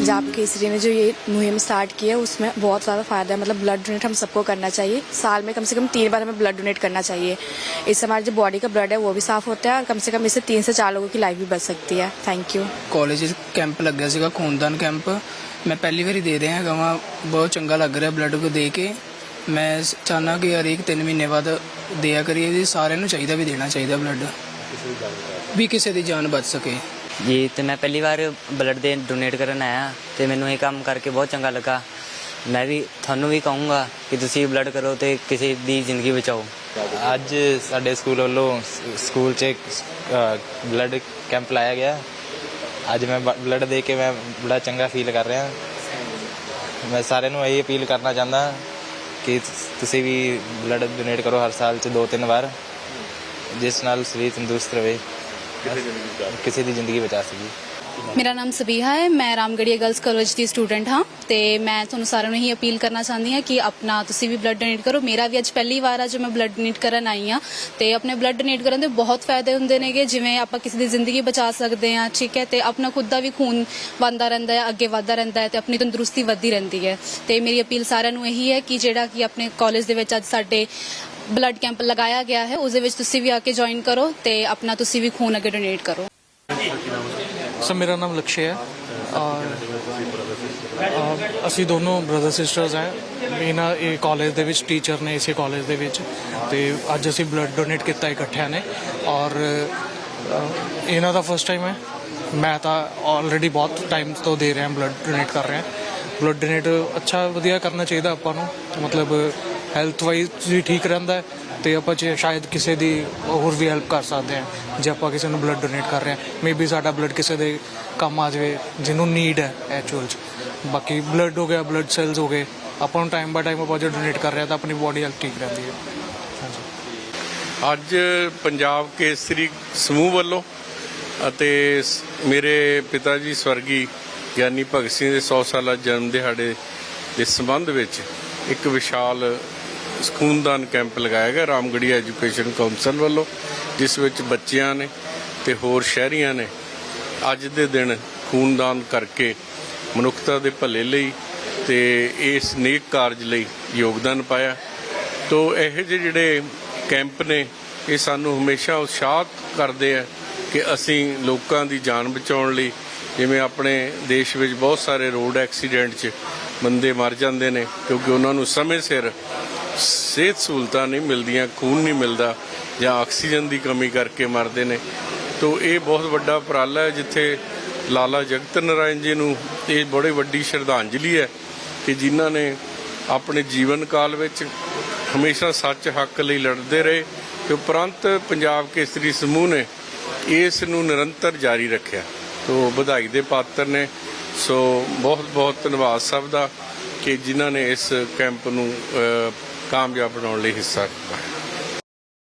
पंजाब केसरी ने जो ये मुहिम स्टार्ट की है उसमें बहुत ज़्यादा फ़ायदा है मतलब ब्लड डोनेट हम सबको करना चाहिए साल में कम से कम तीन बार हमें ब्लड डोनेट करना चाहिए इससे हमारी जो बॉडी का ब्लड है वो भी साफ़ होता है और कम से कम इससे तीन से चार लोगों की लाइफ भी बच सकती है थैंक यू ਕਾਲਜ 'ਚ ਕੈਂਪ ਲੱਗਿਆ ਸੀਗਾ ਖੂਨਦਾਨ ਕੈਂਪ ਮੈਂ ਪਹਿਲੀ ਵਾਰੀ ਦੇ ਰਿਹਾ ਹੈਗਾ ਵਾਂ ਬਹੁਤ ਚੰਗਾ ਲੱਗ ਰਿਹਾ ਬਲੱਡ ਕੋ ਦੇ ਕੇ ਮੈਂ ਚਾਹਨਾ ਕਿ ਹਰੇਕ 3 ਮਹੀਨੇ ਬਾਅਦ ਦਿਆ ਕਰੀਏ ਵੀ ਸਾਰਿਆਂ ਨੂੰ ਚਾਹੀਦਾ ਵੀ ਦੇਣਾ ਚਾਹੀਦਾ ਬਲੱਡ ਵੀ ਕਿਸੇ ਦੀ ਜਾਨ ਬਚ ਸਕੇ ਜੀ, ਤੇ ਮੈਂ ਪਹਿਲੀ ਵਾਰ ਬਲੱਡ ਦੇ ਡੋਨੇਟ ਕਰਨ ਆਇਆ ਤੇ ਮੈਨੂੰ ਇਹ ਕੰਮ ਕਰਕੇ ਬਹੁਤ ਚੰਗਾ ਲੱਗਾ। ਮੈਂ ਵੀ ਤੁਹਾਨੂੰ ਵੀ ਕਹੂੰਗਾ ਕਿ ਤੁਸੀਂ ਬਲੱਡ ਕਰੋ ਤੇ ਕਿਸੇ ਦੀ ਜ਼ਿੰਦਗੀ ਬਚਾਓ। ਅੱਜ ਸਾਡੇ ਸਕੂਲ ਵੱਲੋਂ ਸ- ਸਕੂਲ 'ਚ ਬਲੱਡ ਕੈਂਪ ਲਾਇਆ ਗਿਆ। ਅੱਜ ਮੈਂ ਬਲੱਡ ਦੇ ਕੇ ਮੈਂ ਬੜਾ ਚੰਗਾ ਫੀਲ ਕਰ ਰਿਹਾ। ਮੈਂ ਸਾਰਿਆਂ ਨੂੰ ਇਹ ਅਪੀਲ ਕਰਨਾ ਚਾਹੁੰਦਾ ਕਿ ਤੁਸੀਂ ਵੀ ਬਲੱਡ ਡੋਨੇਟ ਕਰੋ ਹਰ ਸਾਲ 'ਚ ਦੋ ਤਿੰਨ ਵਾਰ। ਜਿਸ ਨਾਲ ਸਰੀਰ ਤੰਦਰੁਸਤ ਰਹੇ। ਕਿਸੇ ਦੀ ਜ਼ਿੰਦਗੀ ਬਚਾ ਸਕੀਏ ਮੇਰਾ ਨਾਮ ਸਬੀਹਾ ਹੈ ਮੈਂ ਰਾਮਗੜੀਆ ਗਰਲਸ ਕਾਲਜ ਦੀ ਸਟੂਡੈਂਟ ਹਾਂ ਤੇ ਮੈਂ ਤੁਹਾਨੂੰ ਸਾਰਿਆਂ ਨੂੰ ਹੀ ਅਪੀਲ ਕਰਨਾ ਚਾਹੁੰਦੀ ਹਾਂ ਕਿ ਆਪਣਾ ਤੁਸੀਂ ਵੀ ਬਲੱਡ ਡੋਨੇਟ ਕਰੋ। ਮੇਰਾ ਵੀ ਅੱਜ ਪਹਿਲੀ ਵਾਰ ਆ ਜੋ ਮੈਂ ਬਲੱਡ ਡੋਨੇਟ ਕਰਨ ਆਈ ਹਾਂ ਤੇ ਆਪਣੇ ਬਲੱਡ ਡੋਨੇਟ ਕਰਨ ਦੇ ਬਹੁਤ ਫਾਇਦੇ ਹੁੰਦੇ ਨੇਗੇ ਜਿਵੇਂ ਆਪਾਂ ਕਿਸੇ ਦੀ ਜ਼ਿੰਦਗੀ ਬਚਾ ਸਕਦੇ ਹਾਂ ਠੀਕ ਹੈ ਤੇ ਆਪਣਾ ਖੁਦ ਦਾ ਵੀ ਖੂਨ ਬੰਦਾ ਰਹਿੰਦਾ ਹੈ ਅੱਗੇ ਵਧਦਾ ਰਹਿੰਦਾ ਹੈ ਤੇ ਆਪਣੀ ਤੰਦਰੁਸਤੀ ਵੱਧਦੀ ਰਹਿੰਦੀ ਹੈ। ਤੇ ਮੇਰੀ ਅਪੀਲ ਸਾਰਿਆਂ ਨੂੰ ਇਹੀ ਹੈ ਕਿ ਜਿਹੜਾ ਕਿ ਆਪਣੇ ਕਾਲਜ ਦੇ ਵਿੱਚ ਅੱਜ ਸਾਡੇ ਬਲੱਡ ਕੈਂਪ ਲਗਾਇਆ ਗਿਆ ਹੈ ਉਸ ਦੇ ਵਿੱਚ ਤੁਸੀਂ ਵੀ ਆ ਕੇ ਜੁਆਇਨ ਕਰੋ ਤੇ ਆਪਣਾ ਤੁਸੀਂ ਵੀ ਖੂਨ ਅੱਗੇ ਡੋਨੇਟ ਕਰੋ। ਸਰ ਮੇਰਾ ਨਾਮ ਲਕਸ਼ੇ ਹੈ। ਔਰ ਅ, ਅਸੀਂ ਦੋਨੋਂ ਬ੍ਰਦਰ ਸਿਸਟਰਸ ਹੈ। ਇਹਨਾਂ ਇਹ ਕਾਲਜ ਦੇ ਵਿੱਚ ਟੀਚਰ ਨੇ ਇਸੇ ਕਾਲਜ ਦੇ ਵਿੱਚ। ਤੇ ਅੱਜ ਅਸੀਂ ਬਲੱਡ ਡੋਨੇਟ ਕੀਤਾ ਇਕੱਠਿਆਂ ਨੇ। ਔਰ ਅ, ਇਹਨਾਂ ਦਾ ਫਸਟ ਟਾਈਮ ਹੈ। ਮੈਂ ਤਾਂ ਆਲਰੇਡੀ ਬਹੁਤ ਟਾਈਮ ਤੋਂ ਦੇ ਰਿਹਾ ਬਲੱਡ ਡੋਨੇਟ ਕਰ ਰਿਹਾ। ਬਲੱਡ ਡੋਨੇਟ ਅੱਛਾ ਵਧੀਆ ਕਰਨਾ ਚਾਹੀਦਾ ਆਪਾਂ ਨੂੰ। ਮਤਲਬ ਹੈਲਥ ਵਾਈਜ਼ ਵੀ ਠੀਕ ਰਹਿੰਦਾ ਹੈ ਤੇ ਆਪਾਂ ਜੇ ਸ਼ਾਇਦ ਕਿਸੇ ਦੀ ਹੋਰ ਵੀ ਹੈਲਪ ਕਰ ਸਕਦੇ ਹਾਂ, ਜੇ ਆਪਾਂ ਕਿਸੇ ਨੂੰ ਬਲੱਡ ਡੋਨੇਟ ਕਰ ਰਹੇ ਹਾਂ ਮੇਬੀ ਸਾਡਾ ਬਲੱਡ ਕਿਸੇ ਦੇ ਕੰਮ ਆ ਜਾਵੇ ਜਿਹਨੂੰ ਨੀਡ ਹੈ ਐਕਚੁਅਲ ਚ। ਬਾਕੀ ਬਲੱਡ ਹੋ ਗਿਆ ਬਲੱਡ ਸੈਲਸ ਹੋ ਗਏ, ਆਪਾਂ ਨੂੰ ਟਾਈਮ ਬਾਈ ਟਾਈਮ ਆਪਾਂ ਜੇ ਡੋਨੇਟ ਕਰ ਰਹੇ ਹਾਂ ਤਾਂ ਆਪਣੀ ਬੋਡੀ ਹੈਲਥ ਠੀਕ ਰਹਿੰਦੀ ਹੈ। ਹਾਂਜੀ। ਅੱਜ ਪੰਜਾਬ ਕੇਸਰੀ ਸਮੂਹ ਵੱਲੋਂ ਅਤੇ ਮੇਰੇ ਪਿਤਾ ਜੀ ਸਵਰਗੀ ਗਿਆਨੀ ਭਗਤ ਸਿੰਘ ਦੇ 100 ਸਾਲਾ ਜਨਮ ਦਿਹਾੜੇ ਦੇ ਸੰਬੰਧ ਵਿੱਚ ਇੱਕ ਵਿਸ਼ਾਲ ਖੂਨਦਾਨ ਕੈਂਪ ਲਗਾਇਆ ਗਿਆ ਰਾਮਗੜੀਆ ਐਜੂਕੇਸ਼ਨ ਕਾਉਂਸਲ ਵੱਲੋਂ, ਜਿਸ ਵਿੱਚ ਬੱਚਿਆਂ ਨੇ ਤੇ ਹੋਰ ਸ਼ਹਿਰੀਆਂ ਨੇ ਅੱਜ ਦੇ ਦਿਨ ਖੂਨਦਾਨ ਕਰਕੇ ਮਨੁੱਖਤਾ ਦੇ ਭਲੇ ਲਈ ਤੇ ਇਸ ਨੇਕ ਕਾਰਜ ਲਈ ਯੋਗਦਾਨ ਪਾਇਆ। ਤੋ ਇਹੋ ਜਿਹੇ ਜਿਹੜੇ ਕੈਂਪ ਨੇ, ਇਹ ਸਾਨੂੰ ਹਮੇਸ਼ਾ ਉਤਸ਼ਾਹਤ ਕਰਦੇ ਆ ਕਿ ਅਸੀਂ ਲੋਕਾਂ ਦੀ ਜਾਨ ਬਚਾਉਣ ਲਈ, ਜਿਵੇਂ ਆਪਣੇ ਦੇਸ਼ ਵਿੱਚ ਬਹੁਤ ਸਾਰੇ ਰੋਡ ਐਕਸੀਡੈਂਟ 'ਚ ਬੰਦੇ ਮਰ ਜਾਂਦੇ ਨੇ, ਕਿਉਂਕਿ ਉਹਨਾਂ ਨੂੰ ਸਮੇਂ ਸਿਰ ਸਿਹਤ ਸਹੂਲਤਾਂ ਨਹੀਂ ਮਿਲਦੀਆਂ, ਖੂਨ ਨਹੀਂ ਮਿਲਦਾ ਜਾਂ ਆਕਸੀਜਨ ਦੀ ਕਮੀ ਕਰਕੇ ਮਰਦੇ ਨੇ। ਤੋ ਇਹ ਬਹੁਤ ਵੱਡਾ ਉਪਰਾਲਾ ਹੈ ਜਿੱਥੇ ਲਾਲਾ ਜਗਤ ਨਾਰਾਇਣ ਜੀ ਨੂੰ ਇਹ ਬੜੀ ਵੱਡੀ ਸ਼ਰਧਾਂਜਲੀ ਹੈ ਕਿ ਜਿਨ੍ਹਾਂ ਨੇ ਆਪਣੇ ਜੀਵਨ ਕਾਲ ਵਿੱਚ ਹਮੇਸ਼ਾ ਸੱਚ ਹੱਕ ਲਈ ਲੜਦੇ ਰਹੇ ਤੇ ਉਪਰੰਤ ਪੰਜਾਬ ਕੇਸਰੀ ਸਮੂਹ ਨੇ ਇਸ ਨੂੰ ਨਿਰੰਤਰ ਜਾਰੀ ਰੱਖਿਆ। ਤੋ ਵਧਾਈ ਦੇ ਪਾਤਰ ਨੇ। ਸੋ ਬਹੁਤ ਬਹੁਤ ਧੰਨਵਾਦ ਸਭ ਦਾ ਕਿ ਜਿਨ੍ਹਾਂ ਨੇ ਇਸ ਕੈਂਪ ਨੂੰ ਕਾਮਯਾਬ ਬਣਾਉਣ ਲਈ ਹਿੱਸਾ ਪਾਇਆ